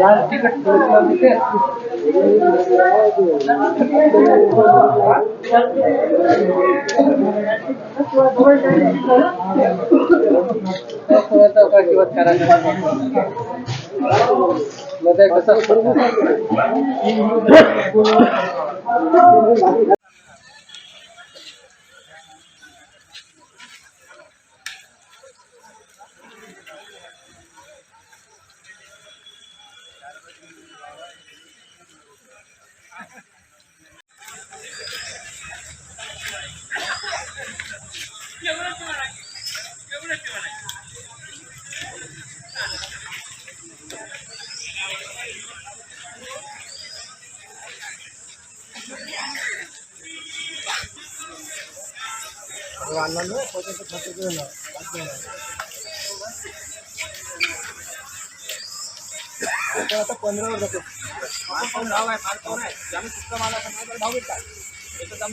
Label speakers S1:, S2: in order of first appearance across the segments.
S1: लाल तिखट রান্নানো পর্যন্ত খাতে করে না आता पंधरावर जातो भाव आहे फार भाव आहे जाणं सुद्धा मला पंधरा भाव भेटतात त्याचं दाम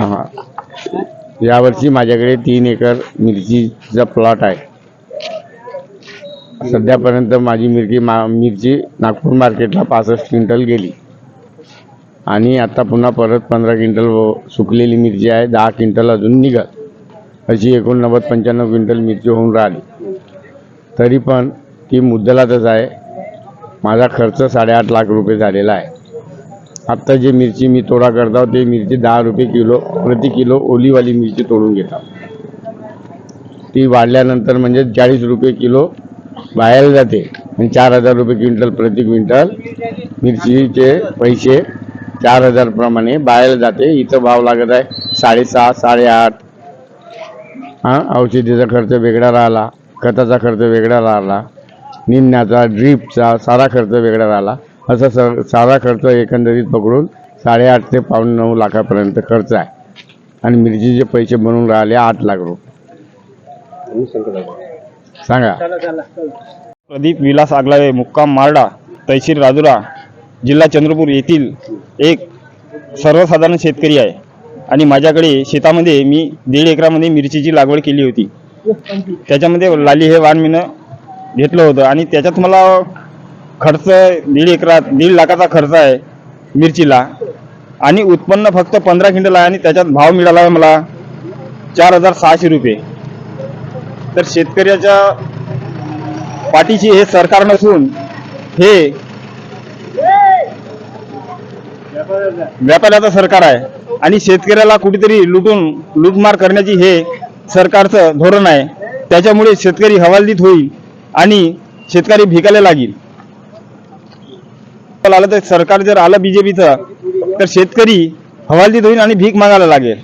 S2: हा. यावर्षी माझ्याकडे तीन एकर मिरचीचा प्लॉट आहे. सध्यापर्यंत माझी मिरची मा मिरची नागपूर मार्केटला पासष्ट क्विंटल गेली. आणि आता पुन्हा परत पंधरा क्विंटल व- सुकलेली मिरची आहे दहा क्विंटल अजून निघत अशी एकोणनव्वद पंच्याण्णव क्विंटल मिरची होऊन राहिली. तरी पण ती मुद्दलातच आहे. माझा खर्च साडेआठ लाख रुपये झालेला आहे. आत्ता जे मिरची मी तोडा करतो ते मिरची दहा रुपये किलो प्रति किलो ओलीवाली मिरची तोडून घेतात ती वाढल्यानंतर म्हणजे चाळीस रुपये किलो बाहेर जाते आणि चार हजार रुपये क्विंटल प्रति क्विंटल मिरचीचे पैसे चार हजारप्रमाणे बाहेर जाते. इथं भाव लागत आहे साडेसहा साडेआठ. हां औषधीचा खर्च वेगळा राहिला खताचा खर्च वेगळा राहिला निंदण्याचा ड्रीपचा सारा खर्च वेगळा राहिला. असा स सारा खर्च एकंदरीत पकडून साडेआठ ते पावणे नऊ लाखापर्यंत खर्च आहे. आणि मिरचीचे पैसे बनवून राहिले आठ लाख रुपये. सांगा.
S3: प्रदीप विलास आगलावे मुक्काम मारडा तहसील राजुरा जिल्हा चंद्रपूर येथील एक सर्वसाधारण शेतकरी आहे. आणि माझ्याकडे शेतामध्ये मी दीड एकरामध्ये मिरचीची लागवड केली होती. त्याच्यामध्ये लाली हे वाण मीनं घेतलं होतं. आणि त्याच्यात मला खर्च दीड एकरात दीड लाखाचा खर्च आहे मिरचीला. आणि उत्पन्न फक्त पंधरा क्विंटल आहे आणि त्याच्यात भाव मिळाला आहे मला चार हजार सहाशे रुपये. तर शेतकऱ्याच्या पाठीशी हे सरकार नसून हे व्यापाऱ्याचं सरकार आहे. आणि शेतकऱ्याला कुठेतरी लुटून लूटमार करण्याची हे सरकारचं धोरण आहे. त्याच्यामुळे शेतकरी हवालदित होईल आणि शेतकरी भिकायला लागेल. आलं तर सरकार जर आलं बीजेपीचं तर शेतकरी हवालदित होईल आणि भीक मागायला लागेल.